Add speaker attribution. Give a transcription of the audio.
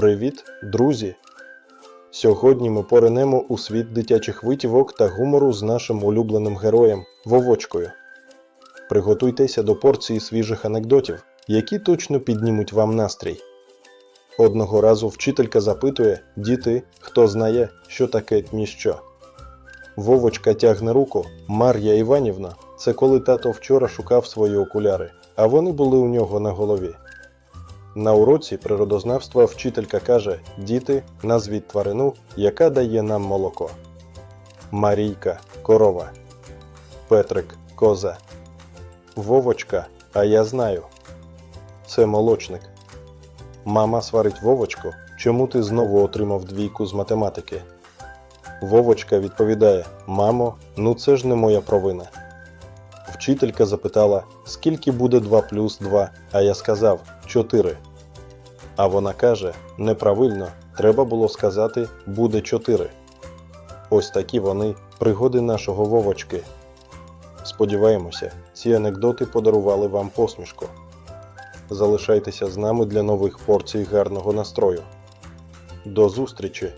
Speaker 1: Привіт, друзі! Сьогодні ми поринемо у світ дитячих витівок та гумору з нашим улюбленим героєм Вовочкою. Приготуйтеся до порції свіжих анекдотів, які точно піднімуть вам настрій. Одного разу вчителька запитує діти, хто знає, що таке тміщо. Вовочка тягне руку. Мар'я Іванівна, це коли тато вчора шукав свої окуляри, а вони були у нього на голові. На уроці природознавства вчителька каже: Діти, назвіть тварину, яка дає нам молоко. Марійка корова. Петрик коза. Вовочка, а я знаю. Це молочник. Мама сварить Вовочку, чому ти знову отримав двійку з математики. Вовочка відповідає: Мамо, ну це ж не моя провина. Вчителька запитала, скільки буде 2 плюс 2, а я сказав 4. А вона каже: неправильно, треба було сказати буде 4. Ось такі вони пригоди нашого Вовочки. Сподіваємося, ці анекдоти подарували вам посмішку. Залишайтеся з нами для нових порцій гарного настрою. До зустрічі!